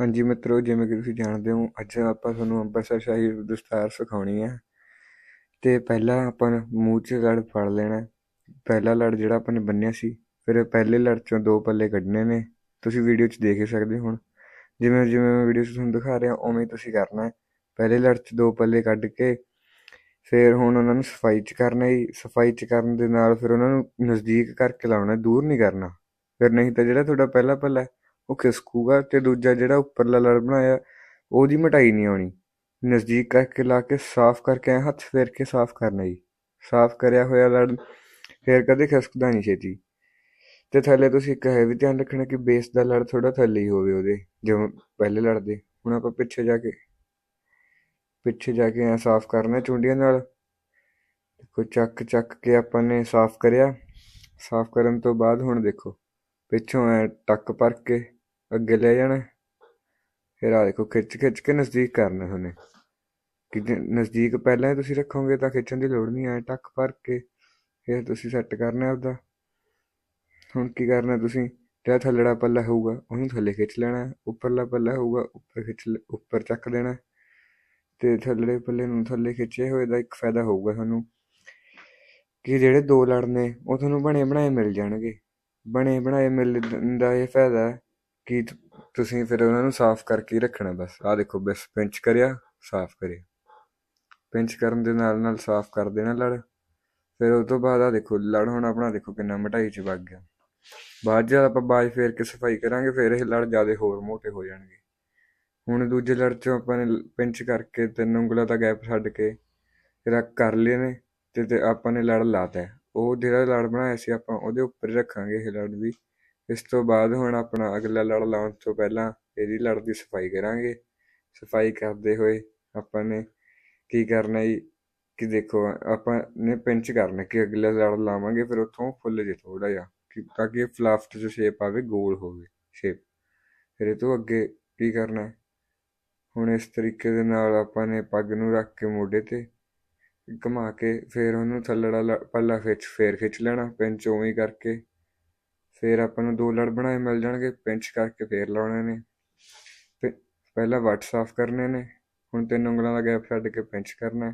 ਹਾਂਜੀ ਮਿੱਤਰੋ, ਜਿਵੇਂ ਕਿ ਤੁਸੀਂ ਜਾਣਦੇ ਹੋ, ਅੱਜ ਆਪਾਂ ਤੁਹਾਨੂੰ ਅੰਮ੍ਰਿਤਸਰ ਸ਼ਾਹੀ ਦਸਤਾਰ ਸਿਖਾਉਣੀ ਹੈ। ਤੇ ਪਹਿਲਾਂ ਆਪਾਂ ਮੂੰਹ 'ਚ ਲੜ ਫੜ ਲੈਣਾ। ਪਹਿਲਾ ਲੜ ਜਿਹੜਾ ਆਪਾਂ ਨੇ ਬੰਨਿਆ ਸੀ, ਫਿਰ ਪਹਿਲੇ ਲੜ 'ਚੋਂ ਦੋ ਪੱਲੇ ਕੱਢਣੇ ਨੇ। ਤੁਸੀਂ ਵੀਡੀਓ 'ਚ ਦੇਖ ਹੀ ਸਕਦੇ ਹੋ ਹੁਣ। ਜਿਵੇਂ ਜਿਵੇਂ ਮੈਂ ਵੀਡੀਓ 'ਚ ਤੁਹਾਨੂੰ ਦਿਖਾ ਰਿਹਾ, ਉਵੇਂ ਤੁਸੀਂ ਕਰਨਾ ਹੈ। ਪਹਿਲੇ ਲੜ 'ਚ ਦੋ ਪੱਲੇ ਕੱਢ ਕੇ, ਫਿਰ ਹੁਣ ਉਹਨਾਂ ਨੂੰ ਸਫ਼ਾਈ 'ਚ ਕਰਨਾ ਹੀ। ਸਫ਼ਾਈ 'ਚ ਕਰਨ ਦੇ ਨਾਲ ਫਿਰ ਉਹਨਾਂ ਨੂੰ ਨਜ਼ਦੀਕ ਕਰਕੇ ਲਾਉਣਾ, ਦੂਰ ਨਹੀਂ ਕਰਨਾ। ਫਿਰ ਨਹੀਂ ਤਾਂ ਜਿਹੜਾ ਤੁਹਾਡਾ ਪਹਿਲਾ ਪੱਲਾ ਉਹ ਖਿਸਕੂਗਾ ਤੇ ਦੂਜਾ ਜਿਹੜਾ ਉੱਪਰਲਾ ਲੜ ਬਣਾਇਆ, ਉਹਦੀ ਮਟਾਈ ਨਹੀਂ ਆਉਣੀ। ਨਜ਼ਦੀਕ ਕਰਕੇ ਲਾ ਕੇ ਸਾਫ਼ ਕਰਕੇ ਐਂ ਹੱਥ ਫੇਰ ਕੇ ਸਾਫ਼ ਕਰਨਾ ਜੀ। ਸਾਫ਼ ਕਰਿਆ ਹੋਇਆ ਲੜ ਫੇਰ ਕਦੇ ਖਿਸਕਦਾ ਨਹੀਂ ਛੇਤੀ। ਤੇ ਥੱਲੇ ਤੁਸੀਂ ਇੱਕ ਹੈ ਵੀ ਧਿਆਨ ਰੱਖਣਾ ਕਿ ਬੇਸ ਦਾ ਲੜ ਥੋੜਾ ਥੱਲੇ ਹੀ ਹੋਵੇ ਉਹਦੇ, ਜਿਵੇਂ ਪਹਿਲੇ ਲੜਦੇ। ਹੁਣ ਆਪਾਂ ਪਿੱਛੇ ਜਾ ਕੇ, ਪਿੱਛੇ ਜਾ ਕੇ ਐ ਸਾਫ਼ ਕਰਨਾ ਚੁੰਡੀਆਂ ਨਾਲ। ਦੇਖੋ, ਚੱਕ ਚੱਕ ਕੇ ਆਪਾਂ ਨੇ ਸਾਫ਼ ਕਰਿਆ। ਸਾਫ਼ ਕਰਨ ਤੋਂ ਬਾਅਦ ਹੁਣ ਦੇਖੋ, ਪਿੱਛੋਂ ਐ ਟੱਕ ਭਰ ਕੇ ਅੱਗੇ ਲੈ ਜਾਣਾ। ਫਿਰ ਆ ਦੇਖੋ, ਖਿੱਚ ਖਿੱਚ ਕੇ ਨਜ਼ਦੀਕ ਕਰਨਾ ਤੁਹਾਨੂੰ ਕਿ ਨਜ਼ਦੀਕ ਪਹਿਲਾਂ ਹੀ ਤੁਸੀਂ ਰੱਖੋਗੇ ਤਾਂ ਖਿੱਚਣ ਦੀ ਲੋੜ ਨਹੀਂ, ਐ ਟੱਕ ਭਰ ਕੇ ਫਿਰ ਤੁਸੀਂ ਸੈੱਟ ਕਰਨਾ ਆਪਦਾ। ਹੁਣ ਕੀ ਕਰਨਾ ਤੁਸੀਂ? ਜਿਹੜਾ ਥੱਲੜਾ ਪੱਲਾ ਹੋਊਗਾ, ਉਹਨੂੰ ਥੱਲੇ ਖਿੱਚ ਲੈਣਾ। ਉੱਪਰਲਾ ਪੱਲਾ ਹੋਊਗਾ, ਉੱਪਰ ਖਿੱਚ ਉੱਪਰ ਚੱਕ ਦੇਣਾ। ਤੇ ਥੱਲੜੇ ਪੱਲੇ ਨੂੰ ਥੱਲੇ ਖਿੱਚੇ ਹੋਏ ਦਾ ਇੱਕ ਫਾਇਦਾ ਹੋਊਗਾ ਤੁਹਾਨੂੰ। ਕਿ ਜਿਹੜੇ ਦੋ ਲੜ ਨੇ ਉਹ ਤੁਹਾਨੂੰ ਬਣੇ ਬਣਾਏ ਮਿਲ ਜਾਣਗੇ। ਬਣੇ ਬਣਾਏ ਮਿਲਣ ਦਾ ਇਹ ਫਾਇਦਾ ਕਿ ਤੁਸੀਂ ਫਿਰ ਉਹਨਾਂ ਨੂੰ ਸਾਫ਼ ਕਰਕੇ ਹੀ ਰੱਖਣਾ ਬਸ। ਆਹ ਦੇਖੋ, ਬਸ ਪਿੰਚ ਕਰਿਆ, ਸਾਫ਼ ਕਰਿਆ। ਪਿੰਚ ਕਰਨ ਦੇ ਨਾਲ ਨਾਲ ਸਾਫ਼ ਕਰ ਦੇਣਾ ਲੜ। ਫਿਰ ਉਸ ਤੋਂ ਬਾਅਦ ਆ ਦੇਖੋ, ਲੜ ਹੁਣ ਆਪਣਾ ਦੇਖੋ ਕਿੰਨਾ ਮਟਾਈ ਚ ਵਗ ਗਿਆ। ਬਾਅਦ ਜਦ ਆਪਾਂ ਬਾਜ ਫੇਰ ਕੇ ਸਫ਼ਾਈ ਕਰਾਂਗੇ, ਫਿਰ ਇਹ ਲੜ ਜ਼ਿਆਦਾ ਹੋਰ ਮੋਟੇ ਹੋ ਜਾਣਗੇ। ਹੁਣ ਦੂਜੇ ਲੜ ਚੋਂ ਆਪਾਂ ਨੇ ਪਿੰਚ ਕਰਕੇ ਤਿੰਨ ਉਂਗਲਾਂ ਦਾ ਗੈਪ ਛੱਡ ਕੇ ਫਿਰ ਕਰ ਲਏ ਨੇ ਤੇ ਤੇ ਆਪਾਂ ਨੇ ਲੜ ਲਾਤਾ। ਉਹ ਜਿਹੜਾ ਲੜ ਬਣਾਇਆ ਸੀ, ਆਪਾਂ ਉਹਦੇ ਉੱਪਰ ਰੱਖਾਂਗੇ ਇਹ ਲੜ ਵੀ। ਇਸ ਤੋਂ ਬਾਅਦ ਹੁਣ ਆਪਣਾ ਅਗਲਾ ਲੜ ਲਾਉਣ ਤੋਂ ਪਹਿਲਾਂ ਇਹਦੀ ਲੜ ਦੀ ਸਫ਼ਾਈ ਕਰਾਂਗੇ। ਸਫ਼ਾਈ ਕਰਦੇ ਹੋਏ ਆਪਾਂ ਨੇ ਕੀ ਕਰਨਾ ਜੀ? ਕਿ ਦੇਖੋ, ਆਪਾਂ ਨੇ ਪਿੰਚ ਕਰਨਾ ਕਿ ਅਗਲਾ ਲੜ ਲਾਵਾਂਗੇ, ਫਿਰ ਉੱਥੋਂ ਫੁੱਲ ਜੇ ਥੋੜਾ ਜਿਹਾ, ਕਿ ਤਾਂ ਕਿ ਫਲਾਫਟ ਚ ਸ਼ੇਪ ਆਵੇ, ਗੋਲ ਹੋਵੇ ਸ਼ੇਪ ਫਿਰ ਇਹ ਤੋਂ ਅੱਗੇ ਕੀ ਕਰਨਾ? ਹੁਣ ਇਸ ਤਰੀਕੇ ਦੇ ਨਾਲ ਆਪਾਂ ਨੇ ਪੱਗ ਨੂੰ ਰੱਖ ਕੇ ਮੋਢੇ ਤੇ ਘੁਮਾ ਕੇ ਫਿਰ ਉਹਨੂੰ ਥੱਲੜਾ ਪੱਲਾ ਖਿੱਚ, ਫੇਰ ਖਿੱਚ ਲੈਣਾ, ਪਿੰਚ ਉਵੇਂ ਕਰਕੇ। ਫਿਰ ਆਪਾਂ ਨੂੰ ਦੋ ਲੜ ਬਣਾਏ ਮਿਲ ਜਾਣਗੇ, ਪਿੰਚ ਕਰਕੇ ਫੇਰ ਲਾਉਣੇ ਨੇ। ਪਹਿਲਾਂ ਵੱਟ ਸਾਫ਼ ਕਰਨੇ ਨੇ, ਹੁਣ ਤਿੰਨ ਉਂਗਲਾਂ ਦਾ ਗੈਪ ਛੱਡ ਕੇ ਪਿੰਚ ਕਰਨਾ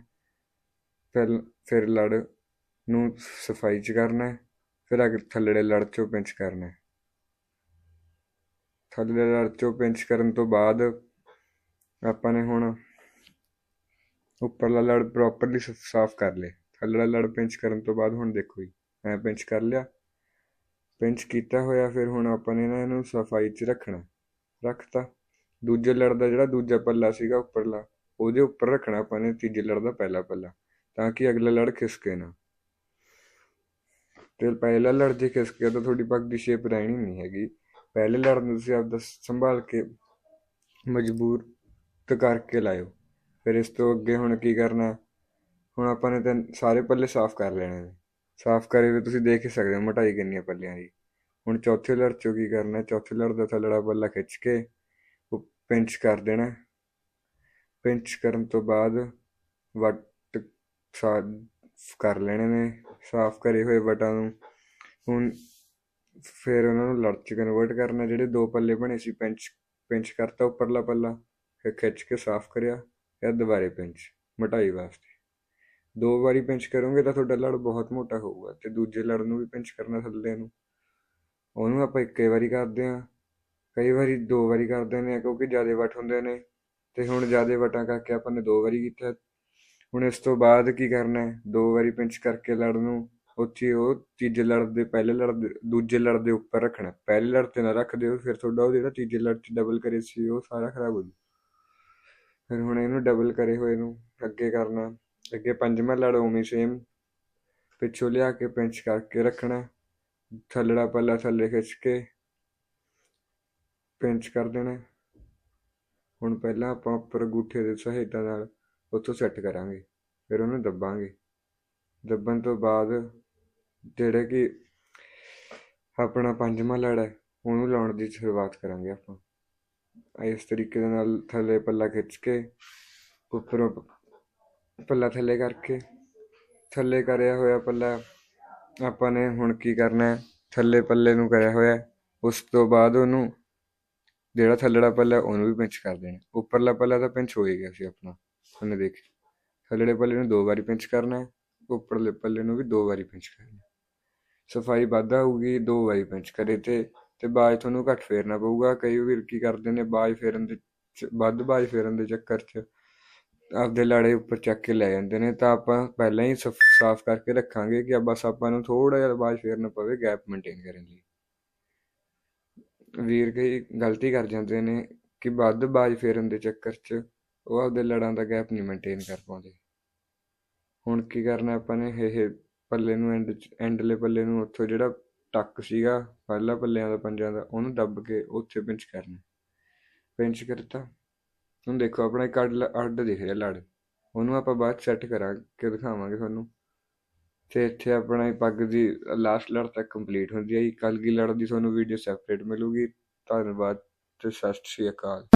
ਫਿਰ ਫਿਰ ਲੜ ਨੂੰ ਸਫ਼ਾਈ ਚ ਕਰਨਾ ਫਿਰ ਅਗਰ ਥੱਲੜੇ ਲੜ ਚੋਂ ਪਿੰਚ ਕਰਨਾ ਥੱਲੜੇ ਲੜ ਚੋਂ ਪਿੰਚ ਕਰਨ ਤੋਂ ਬਾਅਦ ਆਪਾਂ ਨੇ ਹੁਣ ਉੱਪਰਲਾ ਲੜ ਪ੍ਰੋਪਰਲੀ ਸਾਫ਼ ਕਰ ਲੇ ਥੱਲੜਾ ਲੜ ਪਿੰਚ ਕਰਨ ਤੋਂ ਬਾਅਦ ਹੁਣ ਦੇਖੋ ਜੀ, ਮੈਂ ਪਿੰਚ ਕਰ ਲਿਆ। ਪਿੰਚ ਕੀਤਾ ਹੋਇਆ, ਫਿਰ ਹੁਣ ਆਪਾਂ ਨੇ ਨਾ ਇਹਨੂੰ ਸਫ਼ਾਈ 'ਚ ਰੱਖਣਾ। ਰੱਖਤਾ। ਦੂਜੇ ਲੜ ਦਾ ਜਿਹੜਾ ਦੂਜਾ ਪੱਲਾ ਸੀਗਾ ਉੱਪਰਲਾ, ਉਹਦੇ ਉੱਪਰ ਰੱਖਣਾ ਆਪਾਂ ਨੇ, ਤੀਜੇ ਲੜ ਦਾ ਪਹਿਲਾ ਪੱਲਾ, ਤਾਂ ਕਿ ਅਗਲਾ ਲੜ ਖਿਸਕੇ ਨਾ। ਤੇ ਪਹਿਲਾ ਲੜ ਜੇ ਖਿਸਕਿਆ ਤਾਂ ਤੁਹਾਡੀ ਪੱਗ ਦੀ ਸ਼ੇਪ ਰਹਿਣੀ ਨਹੀਂ ਹੈਗੀ। ਪਹਿਲੇ ਲੜ ਨੂੰ ਤੁਸੀਂ ਆਪਦਾ ਸੰਭਾਲ ਕੇ ਮਜਬੂਰ ਤੇ ਕਰਕੇ ਲਾਇਓ। ਫਿਰ ਇਸ ਤੋਂ ਅੱਗੇ ਹੁਣ ਕੀ ਕਰਨਾ? ਹੁਣ ਆਪਾਂ ਨੇ ਤਾਂ ਸਾਰੇ ਪੱਲੇ ਸਾਫ਼ ਕਰ ਲੈਣੇ ਨੇ। ਸਾਫ਼ ਕਰੇ ਵੀ ਤੁਸੀਂ ਦੇਖ ਹੀ ਸਕਦੇ ਹੋ ਮੋਟਾਈ ਕਿੰਨੀ ਹੈ ਪੱਲਿਆਂ ਦੀ ਹੁਣ ਚੌਥੇ ਲੜ ਚੋਂ ਕੀ ਕਰਨਾ, ਚੌਥੇ ਲੜ ਦਾ ਥੱਲੜਾ ਪੱਲਾ ਖਿੱਚ ਕੇ ਉਹ ਪਿੰਚ ਕਰ ਦੇਣਾ। ਪਿੰਚ ਕਰਨ ਤੋਂ ਬਾਅਦ ਵਟ ਸਾਫ਼ ਕਰ ਲੈਣੇ ਨੇ, ਸਾਫ਼ ਕਰੇ ਹੋਏ ਵਟਾਂ ਨੂੰ। ਹੁਣ ਫਿਰ ਉਹਨਾਂ ਨੂੰ ਲੜ ਚ ਕਨਵਰਟ ਕਰਨਾ, ਜਿਹੜੇ ਦੋ ਪੱਲੇ ਬਣੇ ਸੀ ਪਿੰਚ ਪਿੰਚ ਕਰਤਾ ਉੱਪਰਲਾ ਪੱਲਾ, ਫਿਰ ਖਿੱਚ ਕੇ ਸਾਫ਼ ਕਰਿਆ, ਫਿਰ ਦੁਬਾਰੇ ਪਿੰਚ ਮਟਾਈ ਵਾਸਤੇ। ਦੋ ਵਾਰੀ ਪਿੰਚ ਕਰੋਗੇ ਤਾਂ ਤੁਹਾਡਾ ਲੜ ਬਹੁਤ ਮੋਟਾ ਹੋਊਗਾ ਤੇ ਦੂਜੇ ਲੜ ਨੂੰ ਵੀ ਪਿੰਚ ਕਰਨਾ ਥੱਲੇ ਨੂੰ। ਉਹਨੂੰ ਆਪਾਂ ਇੱਕੇ ਵਾਰੀ ਕਰਦੇ ਆ ਕਈ ਵਾਰੀ ਦੋ ਵਾਰੀ ਕਰਦੇ ਨੇ ਕਿਉਂਕਿ ਜ਼ਿਆਦਾ ਵਟ ਹੁੰਦੇ ਨੇ ਤੇ ਹੁਣ ਜ਼ਿਆਦਾ ਵਟਾਂ ਕਰਕੇ ਆਪਾਂ ਨੇ ਦੋ ਵਾਰੀ ਕੀਤਾ। ਹੁਣ ਇਸ ਤੋਂ ਬਾਅਦ ਕੀ ਕਰਨਾ ਹੈ? ਦੋ ਵਾਰੀ ਪਿੰਚ ਕਰਕੇ ਲੜ ਨੂੰ ਉੱਥੇ ਉਹ ਤੀਜੇ ਲੜ ਦੇ ਪਹਿਲੇ ਲੜ ਦੂਜੇ ਲੜ ਦੇ ਉੱਪਰ ਰੱਖਣਾ। ਪਹਿਲੇ ਲੜ ਤੇ ਨਾ ਰੱਖ ਦਿਓ, ਫਿਰ ਤੁਹਾਡਾ ਉਹ ਜਿਹੜਾ ਤੀਜੇ ਲੜ 'ਚ ਡਬਲ ਕਰੇ ਸੀ ਉਹ ਸਾਰਾ ਖਰਾਬ ਹੋ ਜੂ। ਫਿਰ ਹੁਣ ਇਹਨੂੰ ਡਬਲ ਕਰੇ ਹੋਏ ਨੂੰ ਅੱਗੇ ਕਰਨਾ। ਅੱਗੇ ਪੰਜਵਾਂ ਲੜ ਉਵੇਂ ਸੇਮ ਪਿੱਛੋਂ ਲਿਆ ਕੇ ਪਿੰਚ ਕਰਕੇ ਰੱਖਣਾ, ਥੱਲੜਾ ਪੱਲਾ ਥੱਲੇ ਖਿੱਚ ਕੇ ਪਿੰਚ ਕਰ ਦੇਣਾ। ਹੁਣ ਪਹਿਲਾਂ ਆਪਾਂ ਉੱਪਰ ਗੂਠੇ ਦੇ ਸਹਾਇਤਾ ਨਾਲ ਉੱਥੋਂ ਸੈੱਟ ਕਰਾਂਗੇ, ਫਿਰ ਉਹਨੂੰ ਦੱਬਾਂਗੇ। ਦੱਬਣ ਤੋਂ ਬਾਅਦ ਜਿਹੜੇ ਕਿ ਆਪਣਾ ਪੰਜਵਾਂ ਲੜ ਹੈ, ਉਹਨੂੰ ਲਾਉਣ ਦੀ ਸ਼ੁਰੂਆਤ ਕਰਾਂਗੇ ਆਪਾਂ। ਇਸ ਤਰੀਕੇ ਦੇ ਨਾਲ ਥੱਲੇ ਪੱਲਾ ਖਿੱਚ ਕੇ ਉੱਪਰੋਂ ਪੱਲਾ ਥੱਲੇ ਕਰਕੇ, ਥੱਲੇ ਕਰਿਆ ਹੋਇਆ ਪੱਲਾ, ਆਪਾਂ ਨੇ ਹੁਣ ਕੀ ਕਰਨਾ ਥੱਲੇ ਪੱਲੇ ਨੂੰ ਕਰਿਆ ਹੋਇਆ ਉਸ ਤੋਂ ਬਾਅਦ ਉਹਨੂੰ ਜਿਹੜਾ ਥੱਲੜਾ ਪੱਲਾ ਉਹਨੂੰ ਵੀ ਪਿੰਚ ਕਰ ਦੇਣਾ ਉੱਪਰਲਾ ਪੱਲਾ ਤਾਂ ਪਿੰਚ ਹੋ ਹੀ ਗਿਆ ਸੀ ਆਪਣਾ, ਉਹਨੇ ਦੇਖ ਥੱਲੜੇ ਪੱਲੇ ਨੂੰ ਦੋ ਵਾਰੀ ਪਿੰਚ ਕਰਨਾ ਹੈ, ਉੱਪਰਲੇ ਪੱਲੇ ਨੂੰ ਵੀ ਦੋ ਵਾਰੀ ਪਿੰਚ ਕਰਨਾ ਸਫ਼ਾਈ ਵੱਧ ਹੋਊਗੀ ਦੋ ਵਾਰੀ ਪਿੰਚ ਕਰੇ ਤੇ ਤੇ ਬਾਜ ਤੁਹਾਨੂੰ ਘੱਟ ਫੇਰਨਾ ਪਊਗਾ। ਕਈ ਵੀਰ ਕੀ ਕਰਦੇ ਨੇ, ਬਾਜ ਫੇਰਨ ਦੇ ਵੱਧ ਬਾਜ ਫੇਰਨ ਦੇ ਚੱਕਰ 'ਚ ਆਪਦੇ ਲਾੜੇ ਉੱਪਰ ਚੱਕ ਕੇ ਲੈ ਜਾਂਦੇ ਨੇ, ਤਾਂ ਆਪਾਂ ਪਹਿਲਾਂ ਹੀ ਸਫ- ਸਾਫ਼ ਕਰਕੇ ਰੱਖਾਂਗੇ ਕਿ ਬਸ ਆਪਾਂ ਨੂੰ ਥੋੜਾ ਜਿਹਾ ਬਾਜ ਫੇਰਨਾ ਪਵੇ ਗੈਪ ਮੇਨਟੇਨ ਕਰਨ ਲਈ। ਵੀਰ ਕਈ ਗਲਤੀ ਕਰ ਜਾਂਦੇ ਨੇ ਕਿ ਵੱਧ ਬਾਜ ਫੇਰਨ ਦੇ ਚੱਕਰ 'ਚ ਉਹ ਆਪਦੇ ਲੜਾਂ ਦਾ ਗੈਪ ਨਹੀਂ ਮੇਨਟੇਨ ਕਰ ਪਾਉਂਦੇ। ਹੁਣ ਕੀ ਕਰਨਾ ਆਪਾਂ ਨੇ, ਇਹ ਪੱਲੇ ਨੂੰ ਐਂਡ ਐਂਡਲੇ ਪੱਲੇ ਨੂੰ ਉੱਥੋਂ ਜਿਹੜਾ ਟੱਕ ਸੀਗਾ, ਪਹਿਲਾ ਪੱਲਿਆਂ ਦਾ, ਪੰਜਾਂ ਦਾ, ਉਹਨੂੰ ਦੱਬ ਕੇ ਉੱਥੇ ਪਿੰਚ ਕਰਨਾ। ਪਿੰਚ ਕਰਤਾ ਹੁਣ ਦੇਖੋ, ਆਪਣਾ ਇੱਕ ਅੱਡ ਅੱਡ ਦਿਖ ਰਿਹਾ ਲੜ। ਉਹਨੂੰ ਆਪਾਂ ਬਾਅਦ ਸੈੱਟ ਕਰਾਂਗੇ, ਦਿਖਾਵਾਂਗੇ ਤੁਹਾਨੂੰ। ਤੇ ਇੱਥੇ ਆਪਣਾ ਇਹ ਪੱਗ ਦੀ ਲਾਸਟ ਲੜ ਤੱਕ ਕੰਪਲੀਟ ਹੁੰਦੀ ਹੈ ਕੱਲ ਕੀ ਲੜ ਦੀ ਤੁਹਾਨੂੰ ਵੀਡੀਓ ਸੈਪਰੇਟ ਮਿਲੂਗੀ। ਧੰਨਵਾਦ ਤੇ ਸਤਿ ਸ਼੍ਰੀ ਅਕਾਲ।